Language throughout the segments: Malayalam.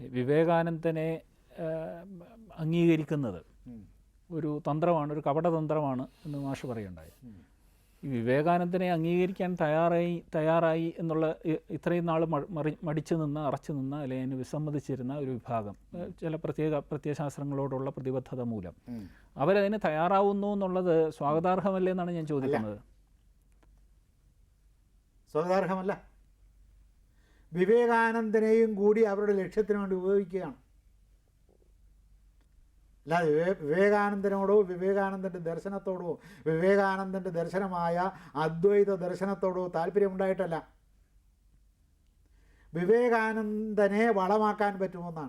വിവേകാനന്ദനെ അംഗീകരിക്കുന്നത് ഒരു തന്ത്രമാണ് ഒരു കപടതന്ത്രമാണ് എന്ന് മാഷ് പറയുണ്ടായി. ഈ വിവേകാനന്ദനെ അംഗീകരിക്കാൻ തയ്യാറായി തയ്യാറായി എന്നുള്ള ഇത്രയും നാൾ മറി മടിച്ചു നിന്ന് അറച്ചു നിന്ന അല്ലെങ്കിൽ അതിന് വിസമ്മതിച്ചിരുന്ന ഒരു വിഭാഗം ചില പ്രത്യേക പ്രത്യയശാസ്ത്രങ്ങളോടുള്ള പ്രതിബദ്ധത മൂലം. അവരതിന് തയ്യാറാവുന്നു എന്നുള്ളത് സ്വാഗതാർഹമല്ലേ എന്നാണ് ഞാൻ ചോദിക്കുന്നത്. സ്വാഗതാർഹമല്ല. വിവേകാനന്ദനെയും കൂടി അവരുടെ ലക്ഷ്യത്തിന് വേണ്ടി ഉപയോഗിക്കുകയാണ്. അല്ലാതെ വിവേ വിവേകാനന്ദനോടോ വിവേകാനന്ദന്റെ ദർശനത്തോടോ വിവേകാനന്ദന്റെ ദർശനമായ അദ്വൈത ദർശനത്തോടോ താല്പര്യമുണ്ടായിട്ടല്ല. വിവേകാനന്ദനെ വളമാക്കാൻ പറ്റുമെന്നാണ്.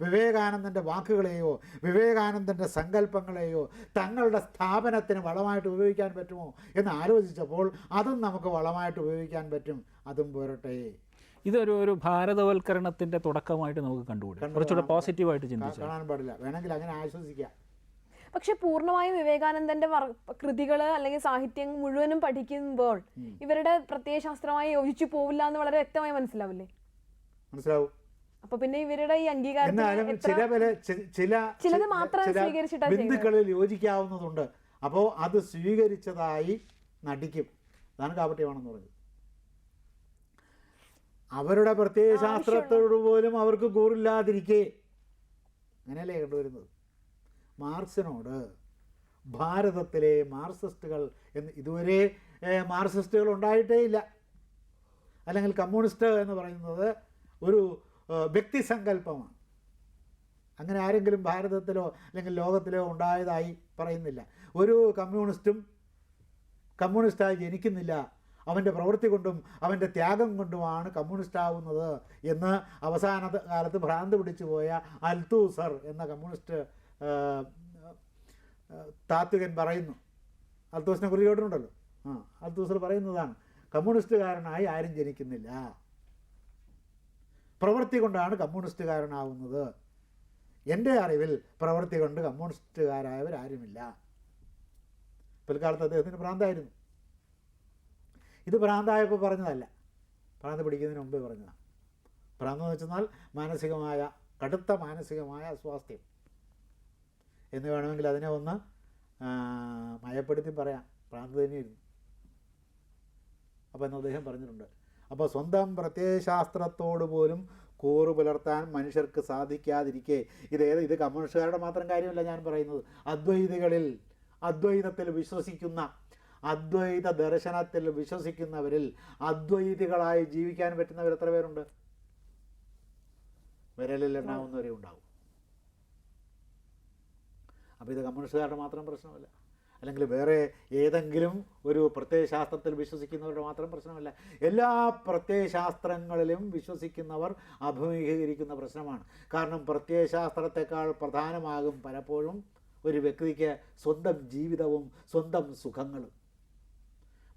വിവേകാനന്ദന്റെ വാക്കുകളെയോ വിവേകാനന്ദന്റെ സങ്കല്പങ്ങളെയോ തങ്ങളുടെ സ്ഥാപനത്തിന് വളമായിട്ട് ഉപയോഗിക്കാൻ പറ്റുമോ എന്ന് ആലോചിച്ചപ്പോൾ അതും നമുക്ക് വളമായിട്ട് ഉപയോഗിക്കാൻ പറ്റും. അതും പോരട്ടെ. ഇതൊരു ഒരു ഭാരതവൽക്കരണത്തിന്റെ തുടക്കമായിട്ട് നമുക്ക് കണ്ടുകൂടെ കുറച്ചുകൂടെ പോസിറ്റീവായിട്ട് ചിന്തിച്ചു കാണാൻ പാടില്ല. വേണമെങ്കിൽ അങ്ങനെ ആശ്വസിക്കാം. പക്ഷെ പൂർണമായും വിവേകാനന്ദന്റെ കൃതികൾ അല്ലെങ്കിൽ സാഹിത്യം മുഴുവനും പഠിക്കുമ്പോൾ ഇവരുടെ പ്രത്യയശാസ്ത്രമായി യോജിച്ചു പോവില്ല എന്ന് വളരെ വ്യക്തമായി മനസ്സിലാവില്ലേ? മനസ്സിലാവും. അപ്പൊ പിന്നെ ഇവരുടെ ഈ അംഗീകാരം ചില ചില ചിലത് മാത്രം ചില സ്വീകരിച്ചിട്ടാ ബിന്ദുക്കളിൽ യോജിക്കാവുന്നതുണ്ട്. അപ്പോൾ അത് സ്വീകരിച്ചതായി നടിക്കും. അതാണ് കാപട്യമാണെന്ന് പറഞ്ഞത്. അവരുടെ പ്രത്യയശാസ്ത്രത്തോട് പോലും അവർക്ക് കൂറില്ലാതിരിക്കെ. അങ്ങനെയല്ലേ കണ്ടുവരുന്നത്? മാർക്സിനോട് ഭാരതത്തിലെ മാർക്സിസ്റ്റുകൾ എന്ന് ഇതുവരെ മാർസിസ്റ്റുകൾ മാർക്സിസ്റ്റുകൾ ഉണ്ടായിട്ടേ ഇല്ല. അല്ലെങ്കിൽ കമ്മ്യൂണിസ്റ്റ് എന്ന് പറയുന്നത് ഒരു വ്യക്തി വ്യക്തിസങ്കല്പമാണ്. അങ്ങനെ ആരെങ്കിലും ഭാരതത്തിലോ അല്ലെങ്കിൽ ലോകത്തിലോ ഉണ്ടായതായി പറയുന്നില്ല. ഒരു കമ്മ്യൂണിസ്റ്റും കമ്മ്യൂണിസ്റ്റായി ജനിക്കുന്നില്ല. അവന്റെ പ്രവൃത്തി കൊണ്ടും അവന്റെ ത്യാഗം കൊണ്ടുമാണ് കമ്മ്യൂണിസ്റ്റ് ആവുന്നത് എന്ന് അവസാന കാലത്ത് ഭ്രാന്ത് പിടിച്ചു പോയ അൽത്തൂസർ എന്ന കമ്മ്യൂണിസ്റ്റ് താത്വികൻ പറയുന്നു. അൽത്തൂസിനെ കുറിച്ച് കേട്ടിട്ടുണ്ടല്ലോ? ആ അൽത്തൂസർ പറയുന്നതാണ് കമ്മ്യൂണിസ്റ്റുകാരനായി ആരും ജനിക്കുന്നില്ല. പ്രവൃത്തി കൊണ്ടാണ് കമ്മ്യൂണിസ്റ്റുകാരനാവുന്നത്. എന്റെ അറിവിൽ പ്രവൃത്തി കൊണ്ട് കമ്മ്യൂണിസ്റ്റുകാരായവരാരുമില്ല. പിൽക്കാലത്ത് അദ്ദേഹത്തിന് ഭ്രാന്തായിരുന്നു. ഇത് ഭ്രാന്തായപ്പോൾ പറഞ്ഞതല്ല. ഭ്രാന്ത് പിടിക്കുന്നതിന് മുമ്പേ പറഞ്ഞതാണ്. ഭ്രാന്ത് എന്ന് വെച്ചെന്നാൽ മാനസികമായ കടുത്ത മാനസികമായ അസ്വാസ്ഥ്യം. എന്ന് വേണമെങ്കിൽ അതിനെ ഒന്ന് മയപ്പെടുത്തി പറയാം. ഭ്രാന്ത് തന്നെയായിരുന്നു. അപ്പോൾ എന്ന് അദ്ദേഹം പറഞ്ഞിട്ടുണ്ട്. അപ്പോൾ സ്വന്തം പ്രത്യയശാസ്ത്രത്തോട് പോലും കൂറ് പുലർത്താൻ മനുഷ്യർക്ക് സാധിക്കാതിരിക്കെ. ഇതേത് ഇത് കമ്മ്യൂണിസ്റ്റുകാരുടെ മാത്രം കാര്യമല്ല ഞാൻ പറയുന്നത്. അദ്വൈതികളിൽ അദ്വൈതത്തിൽ വിശ്വസിക്കുന്ന അദ്വൈത ദർശനത്തിൽ വിശ്വസിക്കുന്നവരിൽ അദ്വൈതികളായി ജീവിക്കാൻ പറ്റുന്നവർ എത്ര പേരുണ്ട്? വിരലിൽ എണ്ണാവുന്നവരെ ഉണ്ടാവും. അപ്പോൾ ഇത് കമ്മ്യൂണിസ്റ്റുകാരുടെ മാത്രം പ്രശ്നമല്ല. അല്ലെങ്കിൽ വേറെ ഏതെങ്കിലും ഒരു പ്രത്യയശാസ്ത്രത്തിൽ വിശ്വസിക്കുന്നവരുടെ മാത്രം പ്രശ്നമല്ല. എല്ലാ പ്രത്യയശാസ്ത്രങ്ങളിലും വിശ്വസിക്കുന്നവർ അഭിമുഖീകരിക്കുന്ന പ്രശ്നമാണ്. കാരണം പ്രത്യയശാസ്ത്രത്തെക്കാൾ പ്രധാനമാകും പലപ്പോഴും ഒരു വ്യക്തിക്ക് സ്വന്തം ജീവിതവും സ്വന്തം സുഖങ്ങളും.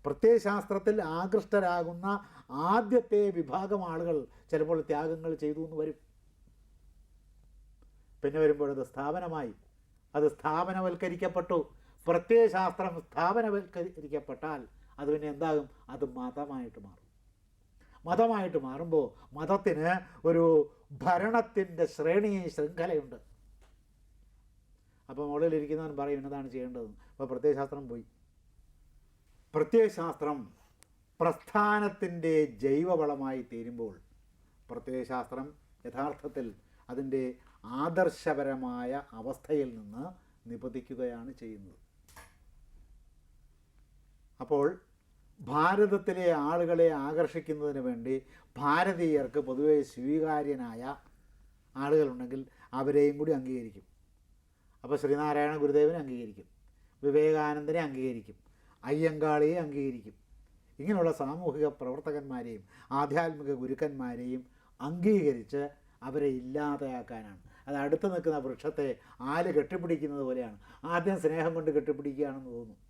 പ്രത്യയശാസ്ത്രത്തിൽ ആകൃഷ്ടരാകുന്ന ആദ്യത്തെ വിഭാഗം ആളുകൾ ചിലപ്പോൾ ത്യാഗങ്ങൾ ചെയ്തു എന്ന് വരും. പിന്നെ വരുമ്പോഴത് സ്ഥാപനമായി. അത് സ്ഥാപനവൽക്കരിക്കപ്പെട്ടു. പ്രത്യയശാസ്ത്രം സ്ഥാപനവൽക്കരിക്കപ്പെട്ടാൽ അത് പിന്നെ എന്താകും? അത് മതമായിട്ട് മാറും. മതമായിട്ട് മാറുമ്പോൾ മതത്തിന് ഒരു ഭരണത്തിന്റെ ശ്രേണി ശൃംഖലയുണ്ട്. അപ്പോൾ മുകളിലിരിക്കുന്നവൻ പറയും എന്നതാണ് ചെയ്യേണ്ടത് അപ്പോൾ പ്രത്യയശാസ്ത്രം പോയി. പ്രത്യയശാസ്ത്രം പ്രസ്ഥാനത്തിന്റെ ജൈവവളമായി തീരുമ്പോൾ പ്രത്യയശാസ്ത്രം യഥാർത്ഥത്തിൽ അതിന്റെ ആദർശപരമായ അവസ്ഥയിൽ നിന്ന് നിപതിക്കുകയാണ് ചെയ്യുന്നത്. അപ്പോൾ ഭാരതത്തിലെ ആളുകളെ ആകർഷിക്കുന്നതിന് വേണ്ടി ഭാരതീയർക്ക് പൊതുവെ സ്വീകാര്യനായ ആളുകളുണ്ടെങ്കിൽ അവരെയും കൂടി അംഗീകരിക്കും. അപ്പോൾ ശ്രീനാരായണ ഗുരുദേവനെ അംഗീകരിക്കും. വിവേകാനന്ദനെ അംഗീകരിക്കും. അയ്യങ്കാളിയെ അംഗീകരിക്കും. ഇങ്ങനെയുള്ള സാമൂഹിക പ്രവർത്തകന്മാരെയും ആധ്യാത്മിക ഗുരുക്കന്മാരെയും അംഗീകരിച്ച് അവരെ ഇല്ലാതെയാക്കാനാണ്. അത് അടുത്ത് നിൽക്കുന്ന വൃക്ഷത്തെ ആൽ കെട്ടിപ്പിടിക്കുന്നത് പോലെയാണ്. ആദ്യം സ്നേഹം കൊണ്ട് കെട്ടിപ്പിടിക്കുകയാണെന്ന് തോന്നുന്നു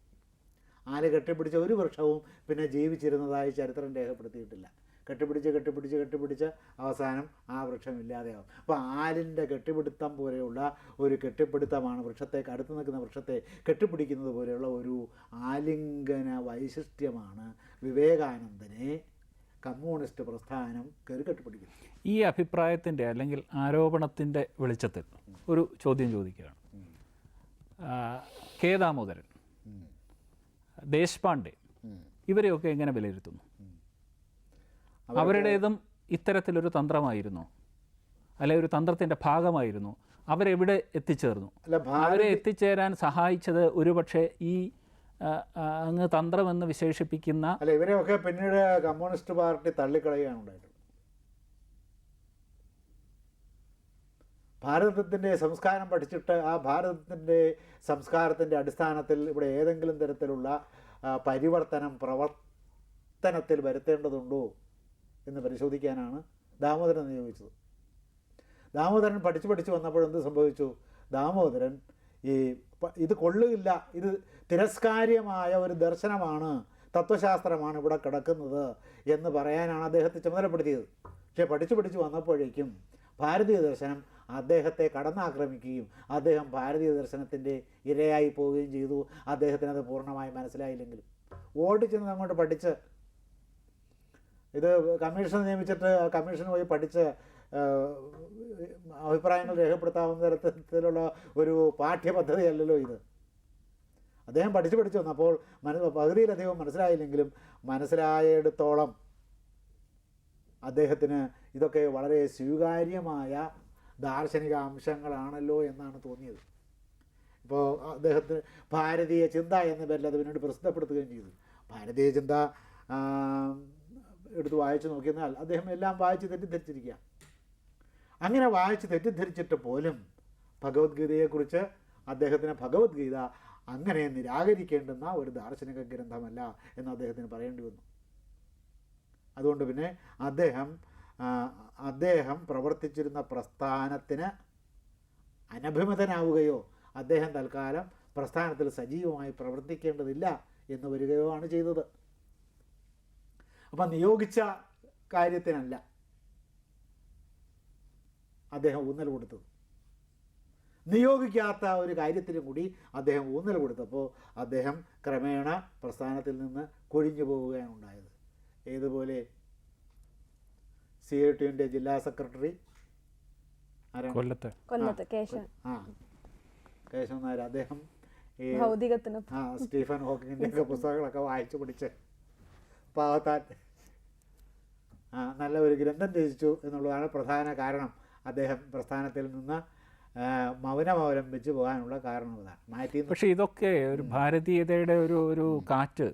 ആൽ കെട്ടിപ്പിടിച്ച ഒരു വൃക്ഷവും പിന്നെ ജീവിച്ചിരുന്നതായി ചരിത്രം രേഖപ്പെടുത്തിയിട്ടില്ല. കെട്ടിപ്പിടിച്ച് കെട്ടിപ്പിടിച്ച് കെട്ടിപ്പിടിച്ച് അവസാനം ആ വൃക്ഷം ഇല്ലാതെയാവും. അപ്പോൾ ആലിന്റെ കെട്ടിപ്പിടുത്തം പോലെയുള്ള ഒരു കെട്ടിപ്പിടുത്തമാണ് വൃക്ഷത്തെ അടുത്ത് നിൽക്കുന്ന വൃക്ഷത്തെ കെട്ടിപ്പിടിക്കുന്നത് പോലെയുള്ള ഒരു ആലിംഗന വൈശിഷ്ട്യമാണ് വിവേകാനന്ദനെ കമ്മ്യൂണിസ്റ്റ് പ്രസ്ഥാനം കയറി കെട്ടിപ്പിടിക്കുന്നത്. ഈ അഭിപ്രായത്തിന്റെ അല്ലെങ്കിൽ ആരോപണത്തിന്റെ വെളിച്ചത്തിൽ ഒരു ചോദ്യം ചോദിക്കുകയാണ്. കേദാമോദരൻ കെ ദാമോദരൻ ദേശ്പാണ്ഡെ ഇവരെയൊക്കെ എങ്ങനെ വിലയിരുത്തുന്നു? അവരുടേതും ഇത്തരത്തിലൊരു തന്ത്രമായിരുന്നു. അല്ലെ ഒരു തന്ത്രത്തിന്റെ ഭാഗമായിരുന്നു. അവരെവിടെ എത്തിച്ചേർന്നു? അല്ല അവരെ എത്തിച്ചേരാൻ സഹായിച്ചത് ഒരുപക്ഷെ ഈ അങ്ങ് തന്ത്രമെന്ന് വിശേഷിപ്പിക്കുന്ന അല്ല ഇവരെയൊക്കെ പിന്നീട് കമ്മ്യൂണിസ്റ്റ് പാർട്ടി തള്ളിക്കളയുകയാണ് ഉണ്ടായിട്ടുള്ളത് ഭാരതത്തിന്റെ സംസ്കാരം പഠിച്ചിട്ട് ആ ഭാരതത്തിന്റെ സംസ്കാരത്തിന്റെ അടിസ്ഥാനത്തിൽ ഇവിടെ ഏതെങ്കിലും തരത്തിലുള്ള പരിവർത്തനം പ്രവർത്തനത്തിൽ വരുത്തേണ്ടതുണ്ടോ? എന്ന് പരിശോധിക്കാനാണ് ദാമോദരൻ നിയോഗിച്ചത്. ദാമോദരൻ പഠിച്ചു പഠിച്ചു വന്നപ്പോൾ എന്ത് സംഭവിച്ചു? ദാമോദരൻ ഈ ഇത് കൊള്ളുകില്ല ഇത് തിരസ്കാര്യമായ ഒരു ദർശനമാണ്. തത്വശാസ്ത്രമാണ് ഇവിടെ കിടക്കുന്നത് എന്ന് പറയാനാണ് അദ്ദേഹത്തെ ചുമതലപ്പെടുത്തിയത്. പക്ഷേ പഠിച്ചു പഠിച്ചു വന്നപ്പോഴേക്കും ഭാരതീയ ദർശനം അദ്ദേഹത്തെ കടന്നാക്രമിക്കുകയും അദ്ദേഹം ഭാരതീയ ദർശനത്തിന്റെ ഇരയായി പോവുകയും ചെയ്തു. അദ്ദേഹത്തിന് അത് പൂർണമായി മനസ്സിലായില്ലെങ്കിലും. ഓടിച്ചെന്ന് അങ്ങോട്ട് പഠിച്ച് ഇത് കമ്മീഷൻ നിയമിച്ചിട്ട് കമ്മീഷൻ പോയി പഠിച്ച് അഭിപ്രായങ്ങൾ രേഖപ്പെടുത്താവുന്ന തരത്തിലുള്ള ഒരു പാഠ്യപദ്ധതിയല്ലല്ലോ ഇത്. അദ്ദേഹം പഠിച്ചു പഠിച്ചു വന്നപ്പോൾ മനസ് പകുതിയിലധികം മനസ്സിലായില്ലെങ്കിലും മനസ്സിലായെടുത്തോളം അദ്ദേഹത്തിന് ഇതൊക്കെ വളരെ സ്വീകാര്യമായ ദാർശനിക അംശങ്ങളാണല്ലോ എന്നാണ് തോന്നിയത്. ഇപ്പോൾ അദ്ദേഹത്തിന് ഭാരതീയ ചിന്ത എന്ന പേരിൽ അത് പിന്നീട് പ്രസിദ്ധപ്പെടുത്തുകയും ചെയ്തു. ഭാരതീയ ചിന്ത എടുത്ത് വായിച്ചു നോക്കിയെന്നാൽ അദ്ദേഹം എല്ലാം വായിച്ച് തെറ്റിദ്ധരിച്ചിരിക്കുക അങ്ങനെ വായിച്ച് തെറ്റിദ്ധരിച്ചിട്ട് പോലും ഭഗവത്ഗീതയെക്കുറിച്ച് അദ്ദേഹത്തിന് ഭഗവത്ഗീത അങ്ങനെ നിരാകരിക്കേണ്ടുന്ന ഒരു ദാർശനിക ഗ്രന്ഥമല്ല എന്ന് അദ്ദേഹത്തിന് പറയേണ്ടി വന്നു. അതുകൊണ്ട് പിന്നെ അദ്ദേഹം അദ്ദേഹം പ്രവർത്തിച്ചിരുന്ന പ്രസ്ഥാനത്തിന് അനഭിമതനാവുകയോ അദ്ദേഹം തൽക്കാലം പ്രസ്ഥാനത്തിൽ സജീവമായി പ്രവർത്തിക്കേണ്ടതില്ല എന്ന് വരികയോ ആണ് ചെയ്തത്. അപ്പം നിയോഗിച്ച കാര്യത്തിനല്ല. അദ്ദേഹം ഊന്നൽ കൊടുത്തത്. നിയോഗിക്കാത്ത ഒരു കാര്യത്തിനും കൂടി അദ്ദേഹം ഊന്നൽ കൊടുത്തപ്പോൾ അദ്ദേഹം ക്രമേണ പ്രസ്ഥാനത്തിൽ നിന്ന് കൊഴിഞ്ഞു പോവുകയാണ് ഉണ്ടായത്. ഏതുപോലെ? സി ഐ ടിയുടെ ജില്ലാ സെക്രട്ടറി? കൊല്ലത്തെ. കൊല്ലത്ത് കേശവൻ. ആ. കേശവൻ നായർ അദ്ദേഹം ഈ ഭൗതികത്തിന്. ആ സ്റ്റീഫൻ ഹോക്കിങ്ങിന്റെ ഒക്കെ പുസ്തകങ്ങളൊക്കെ വായിച്ചു പിടിച്ച് പാവത്താൻ നല്ല ഒരു ഗ്രന്ഥം രചിച്ചു എന്നുള്ളതാണ് പ്രധാന കാരണം. അദ്ദേഹം പ്രസ്ഥാനത്തിൽ നിന്ന് മൗനമവലംബിച്ച് മൗനം അവലംബിച്ച് പോകാനുള്ള കാരണം മാറ്റി പക്ഷേ ഇതൊക്കെ ഒരു ഭാരതീയതയുടെ ഒരു ഒരു കാറ്റ്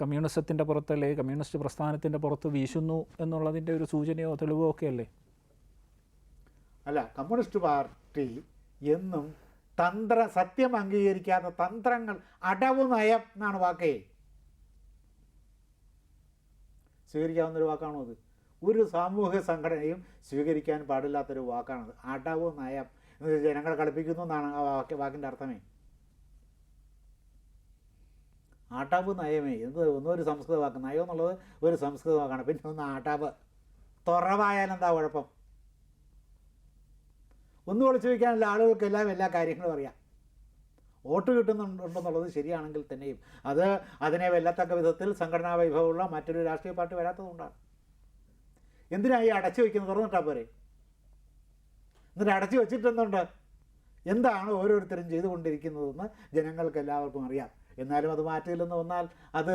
കമ്മ്യൂണിസത്തിന്റെ പുറത്ത് അല്ലെങ്കിൽ കമ്മ്യൂണിസ്റ്റ് പ്രസ്ഥാനത്തിന്റെ പുറത്ത് വീശുന്നു എന്നുള്ളതിന്റെ ഒരു സൂചനയോ തെളിവോ ഒക്കെ അല്ലേ? അല്ല കമ്മ്യൂണിസ്റ്റ് പാർട്ടി എന്നും തന്ത്ര സത്യം അംഗീകരിക്കാത്ത തന്ത്രങ്ങൾ അടവ് നയം എന്നാണ് വാക്കേ. സ്വീകരിക്കാവുന്ന ഒരു വാക്കാണോ അത്? ഒരു സാമൂഹിക സംഘടനയും സ്വീകരിക്കാൻ പാടില്ലാത്തൊരു വാക്കാണത്. അടവ് നയം എന്ന് ജനങ്ങളെ കളിപ്പിക്കുന്നു എന്നാണ് ആ വാക്ക് വാക്കിന്റെ അർത്ഥമേ. ആട്ടാവ് നയമേ. എന്ത് ഒരു സംസ്കൃത വാക്ക്. നയം എന്നുള്ളത് ഒരു സംസ്കൃത വാക്കാണ്. പിന്നെ ഒന്ന് ആട്ടാവ് തുറവായാൽ എന്താ കുഴപ്പം? ഒന്ന് ഒളിച്ചു വയ്ക്കാനുള്ള ആളുകൾക്കെല്ലാം എല്ലാ കാര്യങ്ങളും അറിയാം. വോട്ട് കിട്ടുന്നുണ്ടെന്നുള്ളത് ശരിയാണെങ്കിൽ തന്നെയും. അത് അതിനെ വെല്ലത്തക്ക വിധത്തിൽ സംഘടനാ വൈഭവമുള്ള മറ്റൊരു രാഷ്ട്രീയ പാർട്ടി വരാത്തതുകൊണ്ടാണ്. എന്തിനായി അടച്ചു വയ്ക്കുന്നത് തുറന്നിട്ടാ പോരെ. എന്നിട്ട് അടച്ചു വെച്ചിട്ടെന്തുണ്ട്? എന്താണ് ഓരോരുത്തരും ചെയ്തുകൊണ്ടിരിക്കുന്നതെന്ന് ജനങ്ങൾക്ക് എല്ലാവർക്കും അറിയാം. എന്നാലും അത് മാറ്റില്ലെന്ന് വന്നാൽ അത്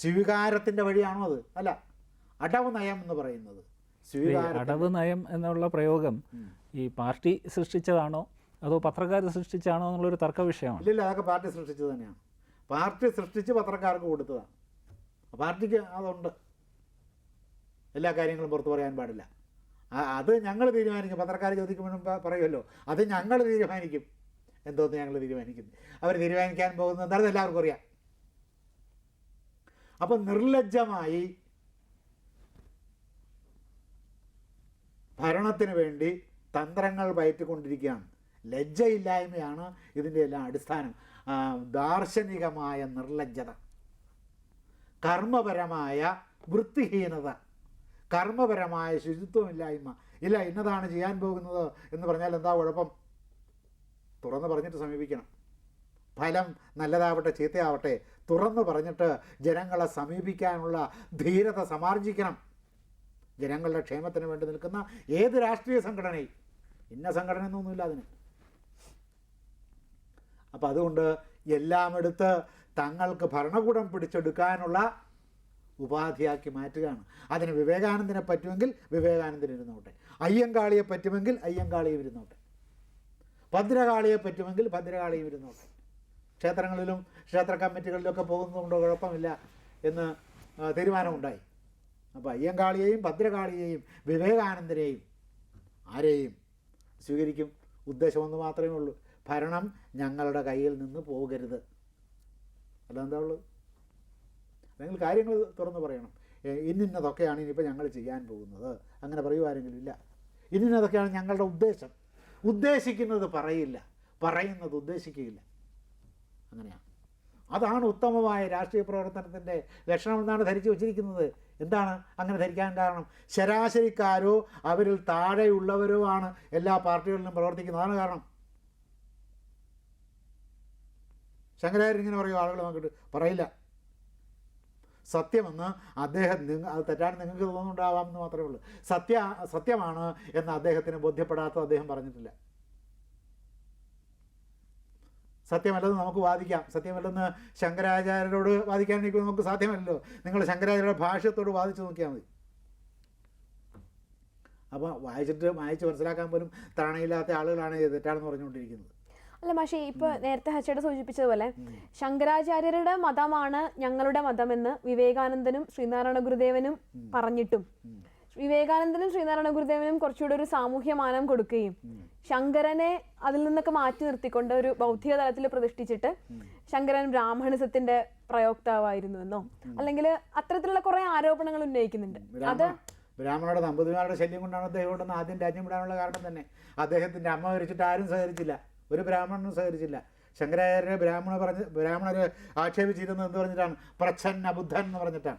സ്വീകാരത്തിന്റെ വഴിയാണോ അത്? അല്ല അടവ് നയം എന്ന് പറയുന്നത്. അടവ് നയം എന്നുള്ള പ്രയോഗം ഈ പാർട്ടി സൃഷ്ടിച്ചതാണോ അതോ പത്രക്കാർ സൃഷ്ടിച്ചാണോ എന്നുള്ളൊരു തർക്ക വിഷയമാണ്. ഇല്ല അതൊക്കെ പാർട്ടി സൃഷ്ടിച്ചത് തന്നെയാണ് പാർട്ടി സൃഷ്ടിച്ച് പത്രക്കാർക്ക് കൊടുത്തതാണ് പാർട്ടിക്ക് അതുണ്ട്. എല്ലാ കാര്യങ്ങളും പുറത്തു പറയാൻ പാടില്ല. അത് ഞങ്ങൾ തീരുമാനിക്കും. പത്രക്കാർ ചോദിക്കുമ്പോഴും പറയുമല്ലോ അത് ഞങ്ങൾ തീരുമാനിക്കും. എന്തോന്ന് ഞങ്ങൾ തീരുമാനിക്കും. അവർ തീരുമാനിക്കാൻ പോകുന്നത് എന്താണെന്ന് എല്ലാവർക്കും അറിയാം. അപ്പം നിർലജ്ജമായി ഭരണത്തിന് വേണ്ടി തന്ത്രങ്ങൾ പയറ്റിക്കൊണ്ടിരിക്കുകയാണ്. ലജ്ജയില്ലായ്മയാണ് ഇതിന്റെ എല്ലാം അടിസ്ഥാനം. ദാർശനികമായ നിർലജ്ജത കർമ്മപരമായ വൃത്തിഹീനത കർമ്മപരമായ ശുചിത്വമില്ലായ്മ. ഇല്ല ഇന്നതാണ് ചെയ്യാൻ പോകുന്നത് എന്ന് പറഞ്ഞാൽ എന്താ കുഴപ്പം? തുറന്ന് പറഞ്ഞിട്ട് സമീപിക്കണം. ഫലം നല്ലതാവട്ടെ ചീത്തയാവട്ടെ തുറന്നു പറഞ്ഞിട്ട് ജനങ്ങളെ സമീപിക്കാനുള്ള ധീരത സമാർജിക്കണം. ജനങ്ങളുടെ ക്ഷേമത്തിന് വേണ്ടി നിൽക്കുന്ന ഏത് രാഷ്ട്രീയ സംഘടനയും. ഇന്ന സംഘടന എന്നൊന്നുമില്ല അതിന്. അപ്പം അതുകൊണ്ട് എല്ലാം എടുത്ത് തങ്ങൾക്ക് ഭരണകൂടം പിടിച്ചെടുക്കാനുള്ള ഉപാധിയാക്കി മാറ്റുകയാണ്. അതിന് വിവേകാനന്ദനെ പറ്റുമെങ്കിൽ വിവേകാനന്ദൻ ഇരുന്നോട്ടെ. അയ്യങ്കാളിയെ പറ്റുമെങ്കിൽ അയ്യങ്കാളിയും ഇരുന്നോട്ടെ. ഭദ്രകാളിയെ പറ്റുമെങ്കിൽ ഭദ്രകാളിയും ഇരുന്നോട്ടെ. ക്ഷേത്രങ്ങളിലും ക്ഷേത്ര കമ്മിറ്റികളിലൊക്കെ പോകുന്നതുകൊണ്ട് കുഴപ്പമില്ല എന്ന് തീരുമാനമുണ്ടായി. അപ്പോൾ അയ്യങ്കാളിയെയും ഭദ്രകാളിയെയും വിവേകാനന്ദനെയും ആരെയും സ്വീകരിക്കും ഉദ്ദേശമൊന്ന് മാത്രമേ ഉള്ളൂ. ഭരണം ഞങ്ങളുടെ കയ്യിൽ നിന്ന് പോകരുത്. അതെന്താ ഉള്ളത്? അല്ലെങ്കിൽ കാര്യങ്ങൾ തുറന്ന് പറയണം. ഇന്നിന്നതൊക്കെയാണ് ഇനിയിപ്പോൾ ഞങ്ങൾ ചെയ്യാൻ പോകുന്നത്. അങ്ങനെ പറയുവാരെങ്കിലും ഇല്ല ഇന്നിന്നതൊക്കെയാണ് ഞങ്ങളുടെ ഉദ്ദേശം. ഉദ്ദേശിക്കുന്നത് പറയില്ല. പറയുന്നത് ഉദ്ദേശിക്കുകയില്ല. അങ്ങനെയാണ്. അതാണ് ഉത്തമമായ രാഷ്ട്രീയ പ്രവർത്തനത്തിന്റെ ലക്ഷണം എന്നാണ് ധരിച്ചു വച്ചിരിക്കുന്നത്. എന്താണ് അങ്ങനെ ധരിക്കാൻ കാരണം? ശരാശരിക്കാരോ അവരിൽ താഴെയുള്ളവരോ ആണ് എല്ലാ പാർട്ടികളിലും പ്രവർത്തിക്കുന്നത്. അതാണ് കാരണം. ശങ്കരാചാര്യൻ ഇങ്ങനെ പറയും ആളുകൾ നോക്കിയിട്ട് പറയില്ല. സത്യമെന്ന് അദ്ദേഹം നിങ്ങൾ അത് തെറ്റാണ് നിങ്ങൾക്ക് തോന്നുന്നുണ്ടാവാം എന്ന് മാത്രമേ ഉള്ളൂ. സത്യ സത്യമാണ് എന്ന് അദ്ദേഹത്തിന് ബോധ്യപ്പെടാത്തത് അദ്ദേഹം പറഞ്ഞിട്ടില്ല. സത്യമല്ലെന്ന് നമുക്ക് വാദിക്കാം. സത്യമല്ലെന്ന് ശങ്കരാചാര്യരോട് വാദിക്കാൻ നമുക്ക് സാധ്യമല്ലല്ലോ. നിങ്ങൾ ശങ്കരാചാര്യരുടെ ഭാഷയത്തോട് വാദിച്ചു നോക്കിയാൽ മതി. അപ്പോൾ വായിച്ചിട്ട് വായിച്ച് മനസ്സിലാക്കാൻ പോലും താണയില്ലാത്ത ആളുകളാണ് തെറ്റാണെന്ന് പറഞ്ഞുകൊണ്ടിരിക്കുന്നത്. അല്ല പക്ഷേ ഇപ്പൊ നേരത്തെ ഹച്ചയുടെ സൂചിപ്പിച്ചതുപോലെ ശങ്കരാചാര്യരുടെ മതമാണ് ഞങ്ങളുടെ മതമെന്ന് വിവേകാനന്ദനും ശ്രീനാരായണ ഗുരുദേവനും പറഞ്ഞിട്ടും. വിവേകാനന്ദനും ശ്രീനാരായണ ഗുരുദേവനും കുറച്ചുകൂടി ഒരു സാമൂഹ്യ മാനം കൊടുക്കുകയും ശങ്കരനെ അതിൽ നിന്നൊക്കെ മാറ്റി നിർത്തിക്കൊണ്ട് ഒരു ബൗദ്ധിക തലത്തിൽ പ്രതിഷ്ഠിച്ചിട്ട് ശങ്കരൻ ബ്രാഹ്മണിസത്തിന്റെ പ്രയോക്താവായിരുന്നു എന്നോ? അല്ലെങ്കിൽ അത്തരത്തിലുള്ള കുറെ ആരോപണങ്ങൾ ഉന്നയിക്കുന്നുണ്ട്. അത് ബ്രാഹ്മണരുടെ നമ്പൂതിരിമാരുടെ ശല്യം കൊണ്ടാണ് അദ്ദേഹം കൊണ്ടുവന്ന് ആദ്യം രാജ്യം വിടാനുള്ള കാരണം തന്നെ. അദ്ദേഹത്തിന്റെ അമ്മ വരച്ചിട്ട് ആരും സഹകരിച്ചില്ല. ഒരു ബ്രാഹ്മണനും സഹകരിച്ചില്ല. ശങ്കരാചാര്യ ബ്രാഹ്മണ പറഞ്ഞ് ബ്രാഹ്മണർ ആക്ഷേപിച്ചിരുന്നത് എന്ന് പറഞ്ഞിട്ടാണ്? പ്രച്ഛന്ന ബുദ്ധൻ എന്ന് പറഞ്ഞിട്ടാണ്.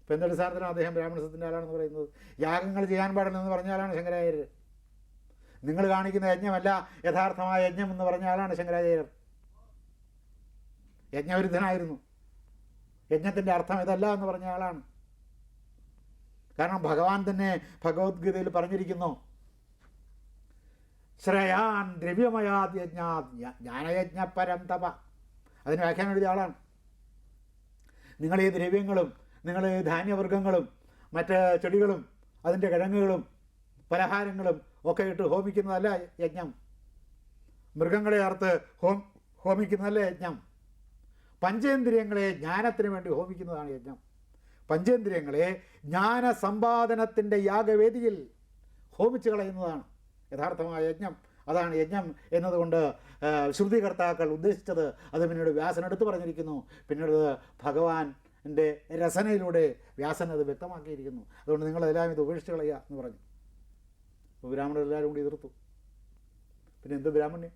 ഇപ്പം എന്തടിസ്ഥാനത്തിലാണ് അദ്ദേഹം ബ്രാഹ്മണസത്തിന്റെ ആളാണെന്ന് പറയുന്നത്? യാഗങ്ങൾ ചെയ്യാൻ പാടില്ലെന്ന് പറഞ്ഞാലാണ് ശങ്കരാചാര്യർ. നിങ്ങൾ കാണിക്കുന്ന യജ്ഞമല്ല യഥാർത്ഥമായ യജ്ഞം എന്ന് പറഞ്ഞ ആളാണ് ശങ്കരാചാര്യർ. യജ്ഞവിരുദ്ധനായിരുന്നു. യജ്ഞത്തിന്റെ അർത്ഥം ഇതല്ല എന്ന് പറഞ്ഞ ആളാണ്. കാരണം ഭഗവാൻ തന്നെ ഭഗവത്ഗീതയിൽ പറഞ്ഞിരിക്കുന്നു. ശ്രേയാൻ ദ്രവ്യമയാദ്യജ്ഞാ ജ്ഞാനയജ്ഞപരം ജ്ഞ- ജ്ഞാനയജ്ഞ പരം തപ അതിന് വ്യാഖ്യാനം എഴുതിയ ആളാണ്. നിങ്ങൾ ഈ ദ്രവ്യങ്ങളും നിങ്ങൾ ധാന്യവർഗങ്ങളും മറ്റ് ചെടികളും അതിന്റെ കിഴങ്ങുകളും പലഹാരങ്ങളും ഒക്കെ ഇട്ട് ഹോമിക്കുന്നതല്ല യജ്ഞം. മൃഗങ്ങളെ അർത്ത് ഹോം ഹോമിക്കുന്നതല്ല യജ്ഞം. പഞ്ചേന്ദ്രിയങ്ങളെ ജ്ഞാനത്തിന് വേണ്ടി ഹോമിക്കുന്നതാണ് യജ്ഞം. പഞ്ചേന്ദ്രിയങ്ങളെ ജ്ഞാന സമ്പാദനത്തിന്റെ യാഗവേദിയിൽ ഹോമിച്ച് കളയുന്നതാണ്. യഥാർത്ഥമായ യജ്ഞം. അതാണ് യജ്ഞം എന്നതുകൊണ്ട് ശ്രുതികർത്താക്കൾ ഉദ്ദേശിച്ചത് അത് പിന്നീട് വ്യാസൻ എടുത്തു പറഞ്ഞിരിക്കുന്നു. പിന്നീട് ഭഗവാന്റെ രസനയിലൂടെ വ്യാസൻ അത് വ്യക്തമാക്കിയിരിക്കുന്നു. അതുകൊണ്ട് നിങ്ങളെല്ലാം ഇത് ഉപേക്ഷിച്ച് കളയുക എന്ന് പറഞ്ഞു. അപ്പോൾ ബ്രാഹ്മണരെല്ലാവരും കൂടി എതിർത്തു. പിന്നെ എന്ത് ബ്രാഹ്മണ്യം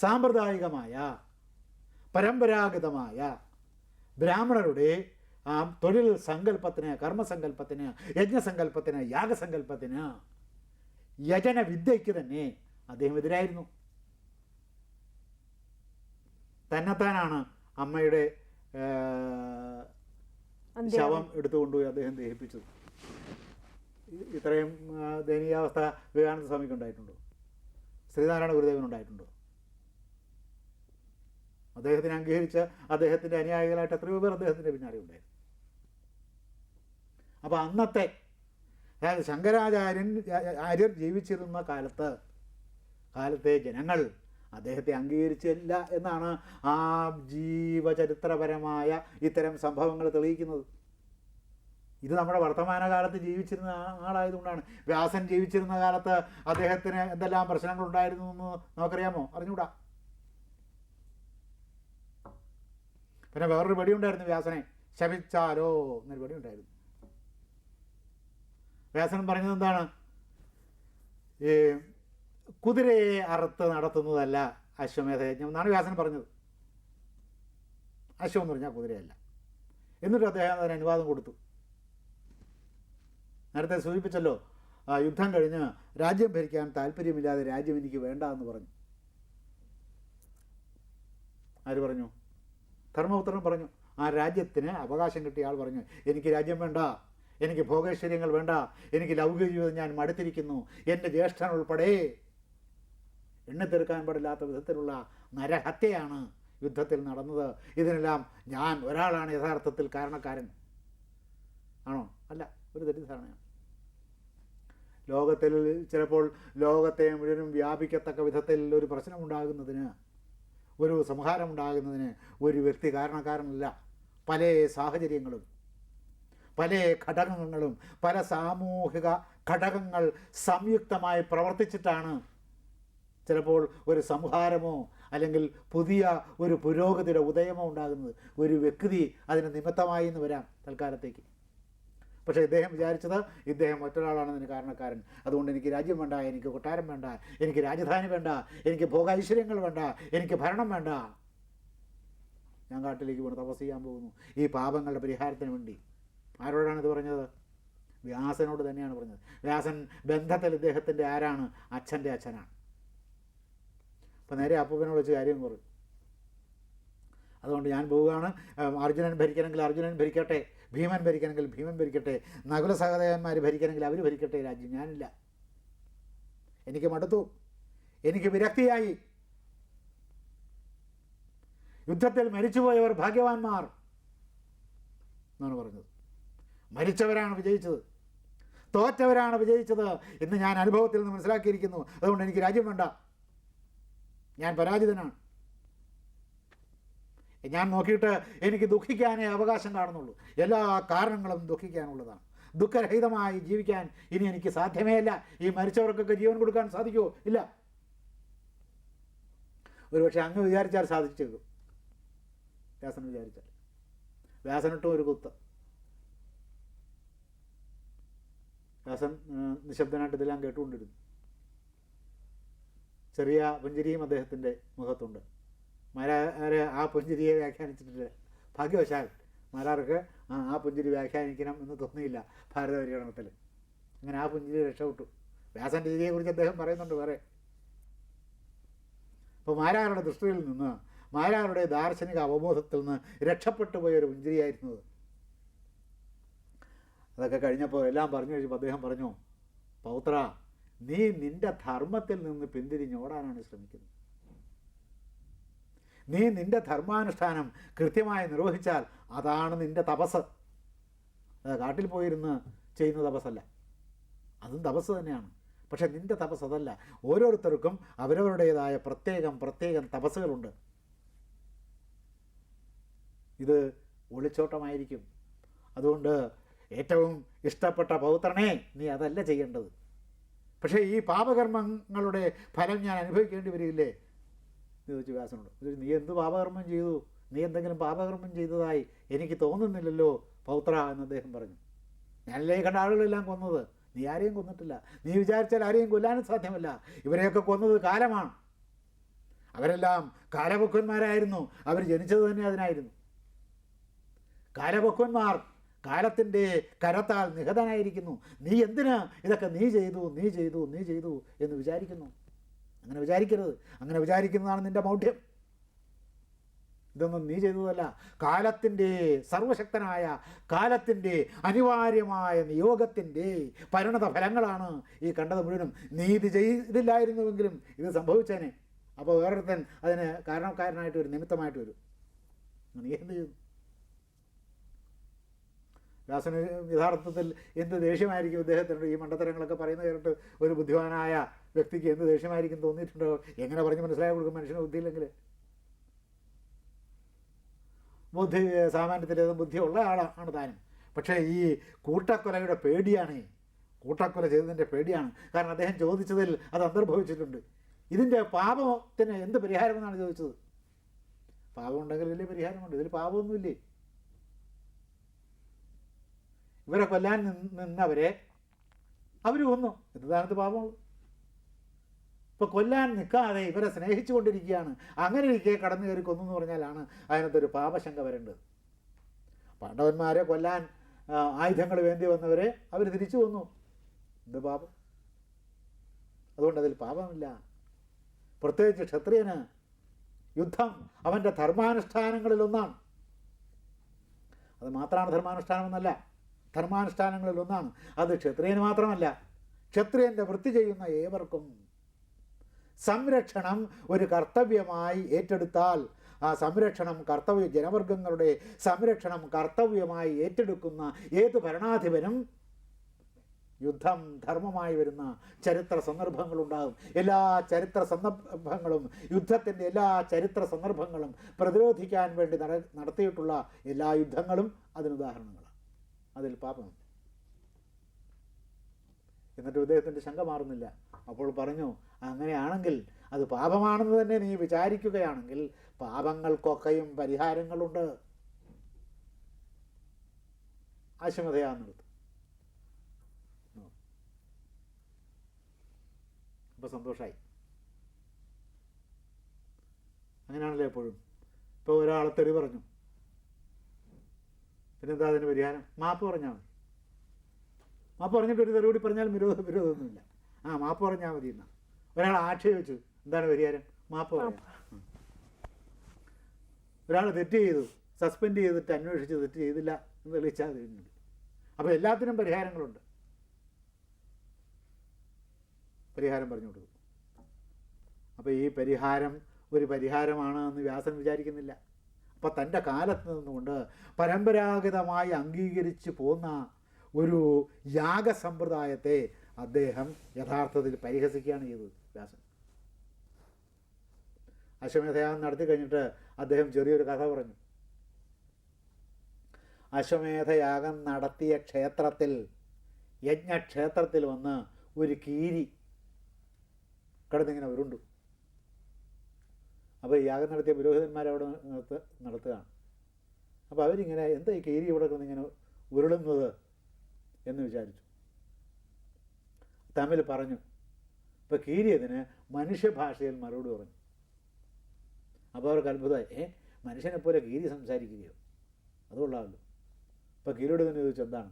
സാമ്പ്രദായികമായ പരമ്പരാഗതമായ ബ്രാഹ്മണരുടെ ആ തൊഴിൽ സങ്കല്പത്തിന് കർമ്മസങ്കല്പത്തിന് യജ്ഞസങ്കല്പത്തിന് യാഗസങ്കല്പത്തിന് യജന വിദ്യയ്ക്ക് തന്നെ അദ്ദേഹം എതിരായിരുന്നു. തന്നെത്താനാണ് അമ്മയുടെ. ശവം എടുത്തുകൊണ്ടുപോയി അദ്ദേഹം ദഹിപ്പിച്ചത്. ഇത്രയും ദയനീയാവസ്ഥ വിവേകാനന്ദ സ്വാമിക്ക് ഉണ്ടായിട്ടുണ്ടോ? ശ്രീനാരായണ ഗുരുദേവനുണ്ടായിട്ടുണ്ടോ അദ്ദേഹത്തിനെ അംഗീകരിച്ച അദ്ദേഹത്തിന്റെ അനുയായികളായിട്ട് എത്രയോ പേർ അദ്ദേഹത്തിന്റെ പിന്നാലെ ഉണ്ടായിരുന്നു. അപ്പോൾ അന്നത്തെ അതായത് ശങ്കരാചാര്യൻ ആര്യർ ജീവിച്ചിരുന്ന കാലത്ത് കാലത്തെ ജനങ്ങൾ അദ്ദേഹത്തെ അംഗീകരിച്ചില്ല എന്നാണ് ആ ജീവചരിത്രപരമായ ഇത്തരം സംഭവങ്ങൾ തെളിയിക്കുന്നത്. ഇത് നമ്മുടെ വർത്തമാനകാലത്ത് ജീവിച്ചിരുന്ന ആളായതുകൊണ്ടാണ്. വ്യാസൻ ജീവിച്ചിരുന്ന കാലത്ത് അദ്ദേഹത്തിന് എന്തെല്ലാം പ്രശ്നങ്ങൾ ഉണ്ടായിരുന്നു എന്ന് നമുക്കറിയാമോ? അറിഞ്ഞൂടാ പിന്നെ വേറൊരു പടിയുണ്ടായിരുന്നു വ്യാസനെ. ശപിച്ചാലോ എന്നൊരു വെടി വ്യാസൻ പറഞ്ഞത് എന്താണ്? ഈ കുതിരയെ അറുത്ത് നടത്തുന്നതല്ല അശ്വമേധ യജ്ഞം എന്നാണ് വ്യാസൻ പറഞ്ഞത്. അശ്വം എന്ന് പറഞ്ഞാൽ കുതിരയല്ല. എന്നിട്ട് അദ്ദേഹം അതിന് അനുവാദം കൊടുത്തു. നേരത്തെ സൂചിപ്പിച്ചല്ലോ യുദ്ധം കഴിഞ്ഞ് രാജ്യം ഭരിക്കാൻ താല്പര്യമില്ലാതെ രാജ്യം എനിക്ക് വേണ്ട എന്ന് പറഞ്ഞു. ആര് പറഞ്ഞു? ധർമ്മപുത്രൻ പറഞ്ഞു. ആ രാജ്യത്തിന് അവകാശം കിട്ടിയ ആൾ പറഞ്ഞു എനിക്ക് രാജ്യം വേണ്ട. എനിക്ക് ഭോഗൈശ്വര്യങ്ങൾ വേണ്ട. എനിക്ക് ലൗകിക ജീവിതം ഞാൻ മടുത്തിരിക്കുന്നു. എന്റെ ജ്യേഷ്ഠൻ ഉൾപ്പെടെ എണ്ണിത്തീർക്കാൻ പാടില്ലാത്ത വിധത്തിലുള്ള നരഹത്യയാണ് യുദ്ധത്തിൽ നടന്നത്. ഇതിനെല്ലാം ഞാൻ ഒരാളാണ് യഥാർത്ഥത്തിൽ കാരണക്കാരൻ. ആണോ? അല്ല ഒരു തെറ്റിദ്ധാരണയാണ്. ലോകത്തിൽ ചിലപ്പോൾ ലോകത്തെ മുഴുവനും വ്യാപിക്കത്തക്ക വിധത്തിൽ ഒരു പ്രശ്നമുണ്ടാകുന്നതിന് ഒരു സംഹാരമുണ്ടാകുന്നതിന് ഒരു വ്യക്തി കാരണക്കാരനല്ല. പല സാഹചര്യങ്ങളും. പല ഘടകങ്ങളും പല സാമൂഹിക ഘടകങ്ങൾ സംയുക്തമായി പ്രവർത്തിച്ചിട്ടാണ് ചിലപ്പോൾ ഒരു സംഹാരമോ അല്ലെങ്കിൽ പുതിയ ഒരു പുരോഗതിയുടെ ഉദയമോ ഉണ്ടാകുന്നത്. ഒരു വ്യക്തി അതിന് നിമിത്തമായി എന്ന് വരാം തൽക്കാലത്തേക്ക്. പക്ഷേ ഇദ്ദേഹം വിചാരിച്ചത് ഇദ്ദേഹം മറ്റൊരാളാണ് ഇതിന് കാരണക്കാരൻ. അതുകൊണ്ട് എനിക്ക് രാജ്യം വേണ്ട എനിക്ക് കൊട്ടാരം വേണ്ട എനിക്ക് രാജധാനി വേണ്ട എനിക്ക് ഭോഗൈശ്വര്യങ്ങൾ വേണ്ട എനിക്ക് ഭരണം വേണ്ട. ഞാൻ കാട്ടിലേക്ക് പോകണം തപസ് ചെയ്യാൻ പോകുന്നു. ഈ പാപങ്ങളുടെ പരിഹാരത്തിന് വേണ്ടി. ആരോടാണ് ഇത് പറഞ്ഞത്? വ്യാസനോട് തന്നെയാണ് പറഞ്ഞത്. വ്യാസൻ ബന്ധത്തിൽ ഇദ്ദേഹത്തിന്റെ ആരാണ്? അച്ഛന്റെ അച്ഛനാണ്. അപ്പം നേരെ അപ്പൂപ്പനോട് വെച്ച് കാര്യം പറയും. അതുകൊണ്ട് ഞാൻ പോവുകയാണ്. അർജുനൻ ഭരിക്കണമെങ്കിൽ അർജുനൻ ഭരിക്കട്ടെ ഭീമൻ ഭരിക്കണമെങ്കിൽ ഭീമൻ ഭരിക്കട്ടെ നകുല സഹദേവന്മാർ ഭരിക്കണമെങ്കിൽ അവർ ഭരിക്കട്ടെ രാജ്യം ഞാനില്ല. എനിക്ക് മടുത്തു. എനിക്ക് വിരക്തിയായി. യുദ്ധത്തിൽ മരിച്ചുപോയവർ ഭാഗ്യവാന്മാർ എന്നാണ് പറഞ്ഞത്. മരിച്ചവരാണ് വിജയിച്ചത്. തോറ്റവരാണ് വിജയിച്ചത് എന്ന് ഞാൻ അനുഭവത്തിൽ നിന്ന് മനസ്സിലാക്കിയിരിക്കുന്നു. അതുകൊണ്ട് എനിക്ക് രാജ്യം വേണ്ട. ഞാൻ പരാജിതനാണ്. ഞാൻ നോക്കിയിട്ട് എനിക്ക് ദുഃഖിക്കാനേ അവകാശം കാണുന്നുള്ളൂ. എല്ലാ കാരണങ്ങളും ദുഃഖിക്കാനുള്ളതാണ്. ദുഃഖരഹിതമായി ജീവിക്കാൻ ഇനി എനിക്ക് സാധ്യമേ അല്ല ഈ മരിച്ചവർക്കൊക്കെ ജീവൻ കൊടുക്കാൻ സാധിക്കുമോ ഇല്ല. ഒരുപക്ഷെ അങ്ങ് വിചാരിച്ചാൽ സാധിച്ചേക്കും. വ്യാസൻ വിചാരിച്ചാൽ. വ്യാസനിട്ടും ഒരു കുത്ത്. ആ, നിശബ്ദനായിട്ട് ഇതെല്ലാം കേട്ടുകൊണ്ടിരുന്നു. ചെറിയ പുഞ്ചിരിയും അദ്ദേഹത്തിന്റെ മുഖത്തുണ്ട്. മാരാരെ ആ പുഞ്ചിരിയെ വ്യാഖ്യാനിച്ചിട്ടില്ല? ഭാഗ്യവശാൽ മാരാർക്ക് ആ ആ പുഞ്ചിരി വ്യാഖ്യാനിക്കണം എന്ന് തോന്നിയില്ല ഭാരത പര്യടനത്തിൽ അങ്ങനെ ആ പുഞ്ചിരി രക്ഷപ്പെട്ടു. വ്യാസന്റെ രീതിയെക്കുറിച്ച് അദ്ദേഹം പറയുന്നുണ്ട് വേറെ. അപ്പോൾ മാരാരുടെ ദൃഷ്ടിയിൽ നിന്ന് മാരാരുടെ ദാർശനിക അവബോധത്തിൽ നിന്ന് രക്ഷപ്പെട്ടു പോയ ഒരു പുഞ്ചിരിയായിരുന്നു അത്. അതൊക്കെ കഴിഞ്ഞപ്പോൾ എല്ലാം പറഞ്ഞു കഴിയുമ്പോൾ അദ്ദേഹം പറഞ്ഞു പൗത്ര നീ നിന്റെ ധർമ്മത്തിൽ നിന്ന് പിന്തിരിഞ്ഞോടാനാണ് ശ്രമിക്കുന്നത്. നീ നിന്റെ ധർമാനുഷ്ഠാനം കൃത്യമായി നിർവഹിച്ചാൽ അതാണ് നിന്റെ തപസ്. കാട്ടിൽ പോയിരുന്ന് ചെയ്യുന്ന തപസ്സല്ല. അതും തപസ് തന്നെയാണ്. പക്ഷെ നിന്റെ തപസ് അതല്ല. ഓരോരുത്തർക്കും അവരവരുടേതായ പ്രത്യേകം പ്രത്യേകം തപസ്സുകളുണ്ട്. ഇത് ഒളിച്ചോട്ടമായിരിക്കും. അതുകൊണ്ട് ഏറ്റവും ഇഷ്ടപ്പെട്ട പൗത്രനെ നീ അതല്ല ചെയ്യേണ്ടത്. പക്ഷേ ഈ പാപകർമ്മങ്ങളുടെ ഫലം ഞാൻ അനുഭവിക്കേണ്ടി വരില്ലേ എന്ന് ചോദിച്ചു വ്യാസനോട്. നീ എന്ത് പാപകർമ്മം ചെയ്തു? നീ എന്തെങ്കിലും പാപകർമ്മം ചെയ്തതായി എനിക്ക് തോന്നുന്നില്ലല്ലോ പൗത്ര എന്ന് അദ്ദേഹം പറഞ്ഞു. ഞാനല്ലേ കണ്ട ആളുകളെല്ലാം കൊന്നത്? നീ ആരെയും കൊന്നിട്ടില്ല. നീ വിചാരിച്ചാൽ ആരെയും കൊല്ലാനും സാധ്യമല്ല. ഇവരെയൊക്കെ കൊന്നത് കാലമാണ്. അവരെല്ലാം കാലപൊക്കന്മാരായിരുന്നു അവർ ജനിച്ചത് തന്നെ അതിനായിരുന്നു. കാലപൊക്കന്മാർ കാലത്തിന്റെ കരത്താൽ നിഹതനായിരിക്കുന്നു. നീ എന്തിനാ ഇതൊക്കെ നീ ചെയ്തു നീ ചെയ്തു നീ ചെയ്തു എന്ന് വിചാരിക്കുന്നു? അങ്ങനെ വിചാരിക്കരുത്. അങ്ങനെ വിചാരിക്കുന്നതാണ് നിന്റെ മൗഢ്യം. ഇതൊന്നും നീ ചെയ്തതല്ല. കാലത്തിന്റെ സർവശക്തനായ കാലത്തിന്റെ അനിവാര്യമായ നിയോഗത്തിന്റെ പരിണത ഫലങ്ങളാണ് ഈ കണ്ടത് മുഴുവനും. നീ ഇത് ചെയ്തില്ലായിരുന്നുവെങ്കിലും ഇത് സംഭവിച്ചേനെ. അപ്പോൾ വേറൊരുത്തൻ അതിന് കാരണക്കാരനായിട്ട് ഒരു നിമിത്തമായിട്ട് വരും. നീ എന്ത് ചെയ്തു? വ്യാസന് യഥാർത്ഥത്തിൽ എന്ത് ദേഷ്യമായിരിക്കും ഇദ്ദേഹത്തിനോട്? ഈ മണ്ടത്തരങ്ങളൊക്കെ പറയുന്നത് കേട്ടിട്ട് ഒരു ബുദ്ധിമാനായ വ്യക്തിക്ക് എന്ത് ദേഷ്യമായിരിക്കും തോന്നിയിട്ടുണ്ടോ? എങ്ങനെ പറഞ്ഞ് മനസ്സിലാക്കി കൊടുക്കും മനുഷ്യന് ബുദ്ധിയില്ലെങ്കിൽ? ബുദ്ധി സാമാന്യത്തിലേതും ബുദ്ധിയുള്ള ആളാണ് താനും. പക്ഷേ ഈ കൂട്ടക്കൊലയുടെ പേടിയാണ് കൂട്ടക്കൊല ചെയ്തതിന്റെ പേടിയാണ്. കാരണം അദ്ദേഹം ചോദിച്ചതിൽ അത് അന്തർഭവിച്ചിട്ടുണ്ട്. ഇതിന്റെ പാപത്തിന് എന്ത് പരിഹാരമെന്നാണ് ചോദിച്ചത്? പാപമുണ്ടെങ്കിൽ വലിയ പരിഹാരമുണ്ട്. ഇതിൽ പാപമൊന്നുമില്ലേ? ഇവരെ കൊല്ലാൻ നിന്ന് നിന്നവരെ അവർ കൊന്നു. എന്നതാണത് പാപമുള്ളൂ ഇപ്പോൾ കൊല്ലാൻ നിൽക്കാതെ ഇവരെ സ്നേഹിച്ചു കൊണ്ടിരിക്കുകയാണ്. അങ്ങനെ ഇരിക്കെ കടന്നു കയറി കൊന്നു എന്ന് പറഞ്ഞാലാണ് അതിനകത്തൊരു പാപശങ്ക വരേണ്ടത്. പാണ്ഡവന്മാരെ കൊല്ലാൻ ആയുധങ്ങൾ വേണ്ടി വന്നവരെ അവർ തിരിച്ചു കൊന്നു. എന്ത് പാപം? അതുകൊണ്ട് അതിൽ പാപമില്ല. പ്രത്യേകിച്ച് ക്ഷത്രിയന് യുദ്ധം അവന്റെ ധർമാനുഷ്ഠാനങ്ങളിലൊന്നാണ് അത് മാത്രമാണ് ധർമാനുഷ്ഠാനം ധർമാനുഷ്ഠാനമെന്നല്ല ധർമാനുഷ്ഠാനങ്ങളിലൊന്നാണ്. അത് ക്ഷത്രിയന് മാത്രമല്ല ക്ഷത്രിയന്റെ വൃത്തി ചെയ്യുന്ന ഏവർക്കും സംരക്ഷണം ഒരു കർത്തവ്യമായി ഏറ്റെടുത്താൽ ആ സംരക്ഷണം കർത്തവ്യ ജനവർഗങ്ങളുടെ സംരക്ഷണം കർത്തവ്യമായി ഏറ്റെടുക്കുന്ന ഏത് ഭരണാധിപനും യുദ്ധം ധർമ്മമായി വരുന്ന ചരിത്ര സന്ദർഭങ്ങളുണ്ടാകും. എല്ലാ ചരിത്ര സന്ദർഭങ്ങളും യുദ്ധത്തിന്റെ എല്ലാ ചരിത്ര സന്ദർഭങ്ങളും പ്രതിരോധിക്കാൻ വേണ്ടി നട നടത്തിയിട്ടുള്ള എല്ലാ യുദ്ധങ്ങളും അതിനുദാഹരണങ്ങളാണ്. അതിൽ പാപമുണ്ട്. എന്നിട്ട് അദ്ദേഹത്തിന്റെ ശങ്ക മാറുന്നില്ല. അപ്പോൾ പറഞ്ഞു അങ്ങനെയാണെങ്കിൽ അത് പാപമാണെന്ന് തന്നെ നീ വിചാരിക്കുകയാണെങ്കിൽ പാപങ്ങൾക്കൊക്കെയും പരിഹാരങ്ങളുണ്ട്. ആശുമതയാന്നിടത്ത് അപ്പോൾ സന്തോഷമായി അങ്ങനെയാണല്ലോ എപ്പോഴും. ഇപ്പോൾ ഒരാളെ തെറി പറഞ്ഞു. പിന്നെന്താ അതിന് പരിഹാരം? മാപ്പ് പറഞ്ഞാൽ മതി. മാപ്പ് പറഞ്ഞിട്ട് ഒരു തെറി കൂടി പറഞ്ഞാൽ വിരോധ വിരോധമൊന്നുമില്ല. ആ മാപ്പ് പറഞ്ഞാൽ മതി എന്നാ. ഒരാൾ ആക്ഷേപിച്ചു എന്താണ് പരിഹാരം? മാപ്പ് പറയാം. ഒരാൾ തെറ്റ് ചെയ്തു. സസ്പെൻഡ് ചെയ്തിട്ട് അന്വേഷിച്ച് തെറ്റ് ചെയ്തില്ല എന്ന് തെളിയിച്ചാൽ കഴിഞ്ഞു അപ്പോൾ എല്ലാത്തിനും പരിഹാരങ്ങളുണ്ട്. പരിഹാരം പറഞ്ഞു കൊടുക്കും. അപ്പോൾ ഈ പരിഹാരം ഒരു പരിഹാരമാണ് എന്ന് വ്യാസൻ വിചാരിക്കുന്നില്ല. അപ്പോൾ തന്റെ കാലത്ത് നിന്നുകൊണ്ട് പരമ്പരാഗതമായി അംഗീകരിച്ച് പോന്ന ഒരു യാഗസമ്പ്രദായത്തെ അദ്ദേഹം യഥാർത്ഥത്തിൽ പരിഹസിക്കുകയാണ് ചെയ്തത് വ്യാസൻ. അശ്വമേധയാഗം നടത്തി കഴിഞ്ഞിട്ട് അദ്ദേഹം ചെറിയൊരു കഥ പറഞ്ഞു. അശ്വമേധയാഗം നടത്തിയ ക്ഷേത്രത്തിൽ യജ്ഞക്ഷേത്രത്തിൽ വന്ന് ഒരു കീരി കിടന്നിങ്ങനെ ഉരുണ്ടു. അപ്പോൾ യാഗം നടത്തിയ പുരോഹിതന്മാർ അവിടെ നടത്ത നടത്തുകയാണ്. അപ്പോൾ അവരിങ്ങനെ എന്താ ഈ കീരി ഇവിടെ കിടന്നിങ്ങനെ ഉരുളുന്നത് എന്ന് വിചാരിച്ചു. തമ്മിൽ പറഞ്ഞു ഇപ്പോൾ കീരിയതിന് മനുഷ്യഭാഷയിൽ മറുപടി പറഞ്ഞു. അപ്പോൾ അവർക്ക് അത്ഭുതമായി ഏ മനുഷ്യനെ പോലെ കീരി സംസാരിക്കുകയോ? അതുകൊള്ളാമല്ലോ. അപ്പോൾ കീരിയോട് തന്നെ ചോദിച്ചു എന്താണ്?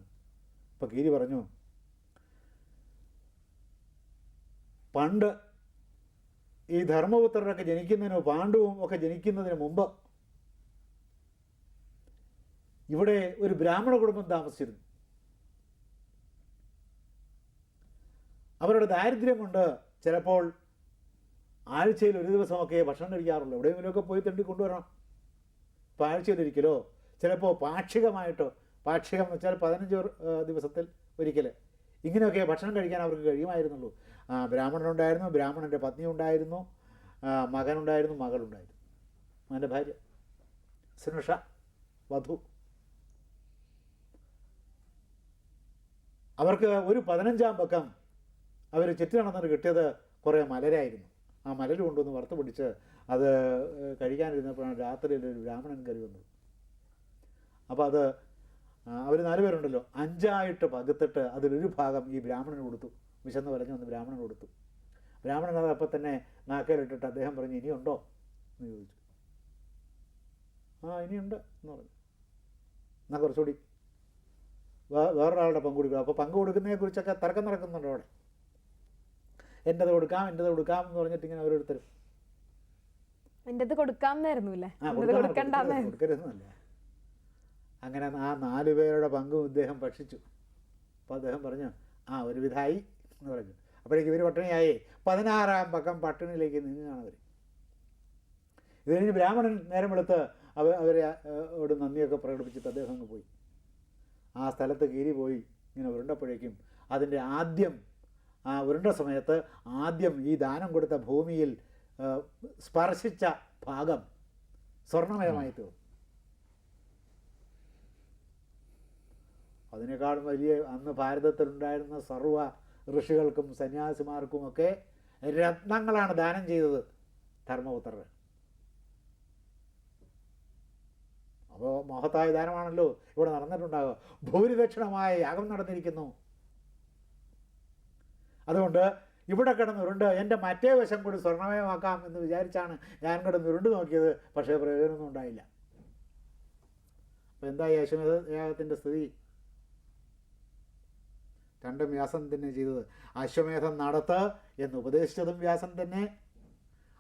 അപ്പോൾ കീരി പറഞ്ഞു പണ്ട് ഈ ധർമ്മപുത്രരൊക്കെ ജനിക്കുന്നതിന് പാണ്ഡുവും ഒക്കെ ജനിക്കുന്നതിന് മുമ്പ് ഇവിടെ ഒരു ബ്രാഹ്മണ കുടുംബം താമസിച്ചിരുന്നു. അവരുടെ ദാരിദ്ര്യം കൊണ്ട് ചിലപ്പോൾ ആഴ്ചയിൽ ഒരു ദിവസമൊക്കെ ഭക്ഷണം കഴിക്കാറുള്ളൂ. എവിടെയെങ്കിലുമൊക്കെ പോയി തെണ്ടി കൊണ്ടുവരണം. ഇപ്പോൾ ആഴ്ചയിൽ ഒരിക്കലോ. ചിലപ്പോൾ പാക്ഷികമായിട്ടോ പാക്ഷികം എന്ന് വെച്ചാൽ പതിനഞ്ച് ദിവസത്തിൽ ഒരിക്കൽ ഇങ്ങനെയൊക്കെ ഭക്ഷണം കഴിക്കാൻ അവർക്ക് കഴിയുമായിരുന്നുള്ളൂ. ബ്രാഹ്മണനുണ്ടായിരുന്നു ബ്രാഹ്മണന്റെ പത്നി ഉണ്ടായിരുന്നു മകനുണ്ടായിരുന്നു മകളുണ്ടായിരുന്നു. അവന്റെ ഭാര്യ സുനുഷ വധു. അവർക്ക് ഒരു പതിനഞ്ചാം പക്കം അവർ ചെറ്റി നടന്നിട്ട് കിട്ടിയത് കുറേ മലരായിരുന്നു. ആ മലര് കൊണ്ടുവന്ന് വറുത്ത് പിടിച്ച് അത് കഴിക്കാനിരുന്നപ്പോഴാണ് രാത്രിയിൽ ഒരു ബ്രാഹ്മണൻ കയറി വന്നത് അപ്പോൾ അത് അവർ നാല് പേരുണ്ടല്ലോ. അഞ്ചായിട്ട് പകുത്തിട്ട് അതിലൊരു ഭാഗം ഈ ബ്രാഹ്മണന് കൊടുത്തു. വിശന്ന് പറഞ്ഞു വന്ന് ബ്രാഹ്മണന് കൊടുത്തു. ബ്രാഹ്മണൻ അത് അപ്പം തന്നെ നാക്കയിലിട്ടിട്ട് അദ്ദേഹം പറഞ്ഞു ഇനിയുണ്ടോ? എന്ന് ചോദിച്ചു. ആ ഇനിയുണ്ട് എന്ന് പറഞ്ഞു. എന്നാൽ കുറച്ചുകൂടി വേ- വേറൊരാളുടെ പങ്ക് കൊടുക്കുക അപ്പോൾ പങ്ക് കൊടുക്കുന്നതിനെ കുറിച്ചൊക്കെ തർക്കം നടക്കുന്നുണ്ട് അവിടെ. എന്റെത് കൊടുക്കാം എന്റെത് കൊടുക്കാം എന്ന് പറഞ്ഞിട്ട് ഇങ്ങനെ ഓരോരുത്തരും. എന്റെത് അല്ലേ? എന്റെത് കൊടുക്കണം, കൊടുക്കണ്ടെന്നായിരുന്നു കൊടുക്കരുതെന്നല്ല. അങ്ങനെ ആ നാല് പേരുടെ പങ്കും ഇദ്ദേഹം ഭക്ഷിച്ചു. അപ്പോൾ അദ്ദേഹം പറഞ്ഞു ആ ഒരു വിധായി എന്ന് പറഞ്ഞു. അപ്പോഴേക്ക് ഇവർ പട്ടിണിയായി. പതിനാറാം പക്കം പട്ടിണിയിലേക്ക് നീങ്ങുകയാണ് അവർ ഇത് കഴിഞ്ഞ് ബ്രാഹ്മണൻ നേരം വെളുത്ത് അവ അവരെ ഓട് നന്ദിയൊക്കെ പ്രകടിപ്പിച്ചിട്ട് അദ്ദേഹം അങ്ങ് പോയി. ആ സ്ഥലത്ത് കീരി പോയി. ഇങ്ങനെ ഉരുണ്ടപ്പോഴേക്കും അതിന്റെ ആദ്യം ആ ഉരുണ്ട സമയത്ത് ആദ്യം ഈ ദാനം കൊടുത്ത ഭൂമിയിൽ സ്പർശിച്ച ഭാഗം സ്വർണമയമായി തീർന്നു അതിനേക്കാളും വലിയ അന്ന് ഭാരതത്തിലുണ്ടായിരുന്ന സർവ ഋഷികൾക്കും സന്യാസിമാർക്കുമൊക്കെ രത്നങ്ങളാണ് ദാനം ചെയ്തത് ധർമ്മപുത്രർ. അപ്പോൾ മഹത്തായ ദാനമാണല്ലോ ഇവിടെ നടന്നിട്ടുണ്ടാകുക ഭൂരിദക്ഷിണമായ യാഗം നടന്നിരിക്കുന്നു. അതുകൊണ്ട് ഇവിടെ കിടന്നുരുണ്ട് എന്റെ മറ്റേ വശം കൂടി സ്വർണമയമാക്കാം എന്ന് വിചാരിച്ചാണ് ഞാൻ കിടന്നുരുണ്ട് നോക്കിയത്. പക്ഷേ പ്രയോജനമൊന്നും ഉണ്ടായില്ല. അപ്പോൾ എന്തായി അശ്വമേധ യാഗത്തിന്റെ സ്ഥിതി? രണ്ടും വ്യാസൻ തന്നെ ചെയ്തത്. അശ്വമേധം നടത്ത് എന്ന് ഉപദേശിച്ചതും വ്യാസൻ തന്നെ.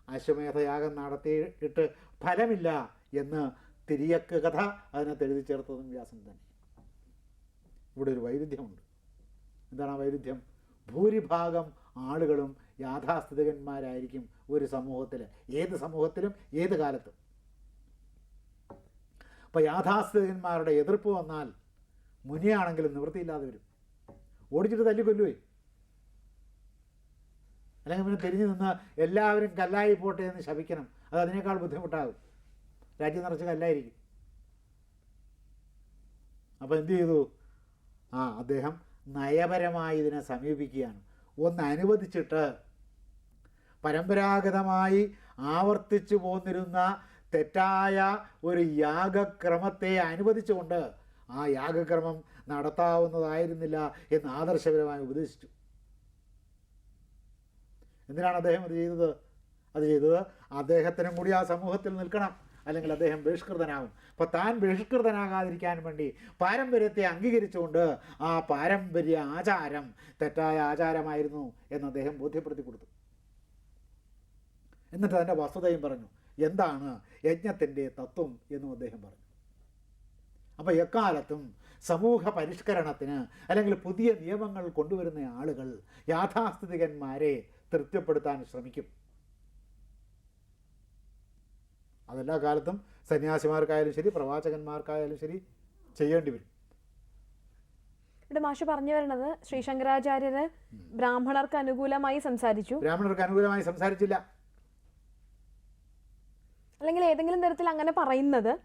അശ്വമേധയാഗം നടത്തിയിട്ട് ഫലമില്ല എന്ന് തിരിയക്ക് കഥ അതിനകത്ത് എഴുതി ചേർത്തതും വ്യാസൻ തന്നെ. ഇവിടെ ഒരു വൈരുദ്ധ്യമുണ്ട്. എന്താണ് ആ വൈരുദ്ധ്യം? ഭൂരിഭാഗം ആളുകളും യാഥാസ്ഥിതികന്മാരായിരിക്കും ഒരു സമൂഹത്തിൽ ഏത് സമൂഹത്തിലും ഏത് കാലത്തും. അപ്പോൾ യാഥാസ്ഥിതികന്മാരുടെ എതിർപ്പ് വന്നാൽ മുനിയാണെങ്കിലും നിവൃത്തിയില്ലാതെ വരും. ഓടിച്ചിട്ട് തല്ലി കൊല്ലുവേ. അല്ലെങ്കിൽ പിന്നെ തിരിഞ്ഞു നിന്ന് എല്ലാവരും കല്ലായി പോട്ടെ എന്ന് ശപിക്കണം. അത് അതിനേക്കാൾ ബുദ്ധിമുട്ടാകും. രാജ്യം നിറച്ച് കല്ലായിരിക്കും. അപ്പോൾ എന്തു ചെയ്തു? ആ അദ്ദേഹം നയപരമായി ഇതിനെ സമീപിക്കുകയാണ്. ഒന്ന് അനുവദിച്ചിട്ട് പരമ്പരാഗതമായി ആവർത്തിച്ചു പോന്നിരുന്ന തെറ്റായ ഒരു യാഗക്രമത്തെ അനുവദിച്ചുകൊണ്ട് ആ യാഗക്രമം നടത്താവുന്നതായിരുന്നില്ല എന്ന് ആദർശപരമായി ഉപദേശിച്ചു. എന്തിനാണ് അദ്ദേഹം അത് ചെയ്തത്? അത് ചെയ്തത് അദ്ദേഹത്തിനും കൂടി ആ സമൂഹത്തിൽ നിൽക്കണം. അല്ലെങ്കിൽ അദ്ദേഹം ബഹിഷ്കൃതനാകും അപ്പോൾ താൻ ബഹിഷ്കൃതനാകാതിരിക്കാൻ വേണ്ടി പാരമ്പര്യത്തെ അംഗീകരിച്ചുകൊണ്ട് ആ പാരമ്പര്യ ആചാരം തെറ്റായ ആചാരമായിരുന്നു എന്ന് അദ്ദേഹം ബോധ്യപ്പെടുത്തി കൊടുത്തു. എന്നിട്ട് അതിന്റെ വസ്തുതയും പറഞ്ഞു എന്താണ് യജ്ഞത്തിന്റെ തത്വം എന്നും അദ്ദേഹം പറഞ്ഞു. അപ്പോൾ എക്കാലത്തും സമൂഹ പരിഷ്കരണത്തിന് അല്ലെങ്കിൽ പുതിയ നിയമങ്ങൾ കൊണ്ടുവരുന്ന ആളുകൾ യാഥാസ്ഥിതികന്മാരെ തൃപ്തിപ്പെടുത്താൻ ശ്രമിക്കും. അതെല്ലാ കാലത്തും സന്യാസിമാർക്കായാലും ശരി പ്രവാചകന്മാർക്കായാലും ശരി ചെയ്യേണ്ടി വരും. ഇവിടെ മാഷ് പറഞ്ഞു വരുന്നത് ശ്രീ ശങ്കരാചാര്യര് ബ്രാഹ്മണർക്ക് അനുകൂലമായി സംസാരിച്ചു. ബ്രാഹ്മണർക്ക് അനുകൂലമായി സംസാരിച്ചില്ല. അല്ലെങ്കിൽ ഏതെങ്കിലും തരത്തിൽ അങ്ങനെ പറയുന്നത്.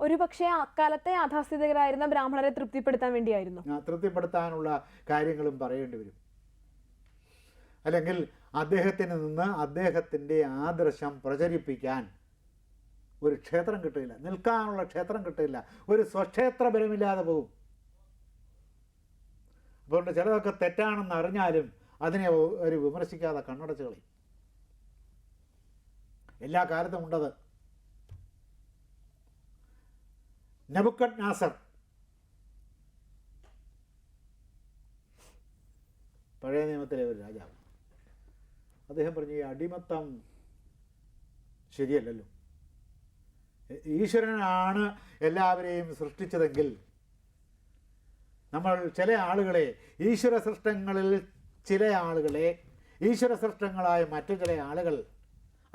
ഒരു പക്ഷേ അക്കാലത്തെ യാഥാസ്ഥിതികരായിരുന്ന ബ്രാഹ്മണരെ തൃപ്തിപ്പെടുത്താൻ വേണ്ടിയായിരുന്നു. തൃപ്തിപ്പെടുത്താനുള്ള കാര്യങ്ങളും പറയേണ്ടി വരും. അല്ലെങ്കിൽ അദ്ദേഹത്തിന് നിന്ന് അദ്ദേഹത്തിന്റെ ആദർശം പ്രചരിപ്പിക്കാൻ ഒരു ക്ഷേത്രം കിട്ടില്ല. നിൽക്കാനുള്ള ക്ഷേത്രം കിട്ടില്ല. ഒരു സ്വക്ഷേത്ര ബലമില്ലാതെ പോകും. അതുകൊണ്ട് ചിലതൊക്കെ തെറ്റാണെന്ന് അറിഞ്ഞാലും അതിനെ ഒരു വിമർശിക്കാതെ കണ്ണടച്ച് കളയും. എല്ലാ കാലത്തും ഉണ്ടത്. നബുക്കഡ് നാസർ പഴയ നിയമത്തിലെ ഒരു രാജാവ്. അദ്ദേഹം പറഞ്ഞു ഈ അടിമത്തം ശരിയല്ലല്ലോ. ഈശ്വരനാണ് എല്ലാവരെയും സൃഷ്ടിച്ചതെങ്കിൽ നമ്മൾ ചില ആളുകളെ ഈശ്വര സൃഷ്ടങ്ങളിൽ ചില ആളുകളെ ഈശ്വര സൃഷ്ടങ്ങളായ മറ്റു ചില ആളുകൾ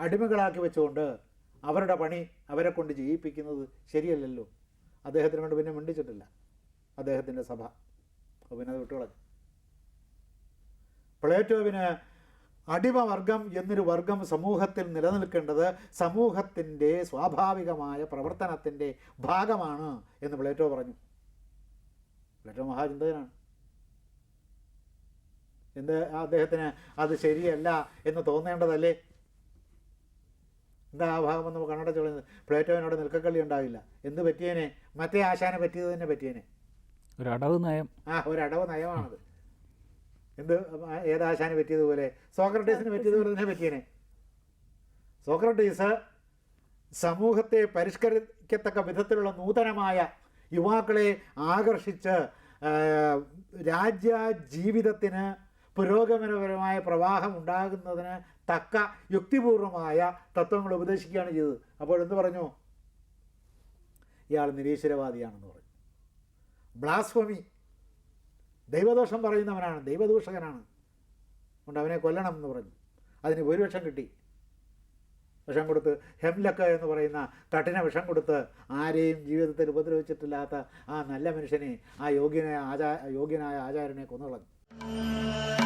അടിമകളാക്കി വെച്ചുകൊണ്ട് അവരുടെ പണി അവരെ കൊണ്ട് ചെയ്യിപ്പിക്കുന്നത് ശരിയല്ലല്ലോ. അദ്ദേഹത്തിന് കൊണ്ട് പിന്നെ മിണ്ടിച്ചിട്ടില്ല. അദ്ദേഹത്തിന്റെ സഭ. അപ്പോൾ പിന്നെ അത് വിട്ടുകളഞ്ഞു. പ്ലേറ്റോവിന് അടിമവർഗം എന്നൊരു വർഗം സമൂഹത്തിൽ നിലനിൽക്കേണ്ടത് സമൂഹത്തിന്റെ സ്വാഭാവികമായ പ്രവർത്തനത്തിന്റെ ഭാഗമാണ് എന്ന് പ്ലേറ്റോ പറഞ്ഞു. പ്ലേറ്റോ മഹാചിന്തകനാണ്. എന്ത് അദ്ദേഹത്തിന് അത് ശരിയല്ല എന്ന് തോന്നേണ്ടതല്ലേ? എന്താ ആ ഭാഗം എന്ന് കണ്ണട കളയുന്നത്? പ്ലേറ്റോവിനോട് നിൽക്കക്കള്ളി ഉണ്ടാവില്ല. എന്ത് പറ്റിയേനെ? മറ്റേ ആശാനെ പറ്റിയത് തന്നെ പറ്റിയേനെ. ഒരു അടവ് നയം. ആ ഒരു അടവ് നയമാണത്. എന്ത്? ഏതാശാനെ പറ്റിയതുപോലെ? സോക്രട്ടീസിന് പറ്റിയതുപോലെ തന്നെ പറ്റിയനെ. സോക്രട്ടീസ് സമൂഹത്തെ പരിഷ്കരിക്കത്തക്ക വിധത്തിലുള്ള നൂതനമായ യുവാക്കളെ ആകർഷിച്ച് രാജ്യ ജീവിതത്തിന് പുരോഗമനപരമായ പ്രവാഹം ഉണ്ടാകുന്നതിന് തക്ക യുക്തിപൂർവമായ തത്വങ്ങൾ ഉപദേശിക്കുകയാണ് ചെയ്തത്. അപ്പോൾ എന്ത് പറഞ്ഞു? ഇയാൾ നിരീശ്വരവാദിയാണെന്ന് പറഞ്ഞു. ബ്ലാസ്ഫമി ദൈവദോഷം പറയുന്നവനാണ് ദൈവദൂഷകനാണ്. അതുകൊണ്ട് അവനെ കൊല്ലണം എന്ന് പറഞ്ഞു. അതിന് ഭൂരിപക്ഷം കിട്ടി. വിഷം കൊടുത്ത് ഹെംലക്ക എന്ന് പറയുന്ന കഠിന വിഷം കൊടുത്ത് ആരെയും ജീവിതത്തിൽ ഉപദ്രവിച്ചിട്ടില്ലാത്ത ആ നല്ല മനുഷ്യനെ ആ യോഗ്യനായ ആചാ യോഗ്യനായ ആചാര്യനെ കൊന്നുകളഞ്ഞു.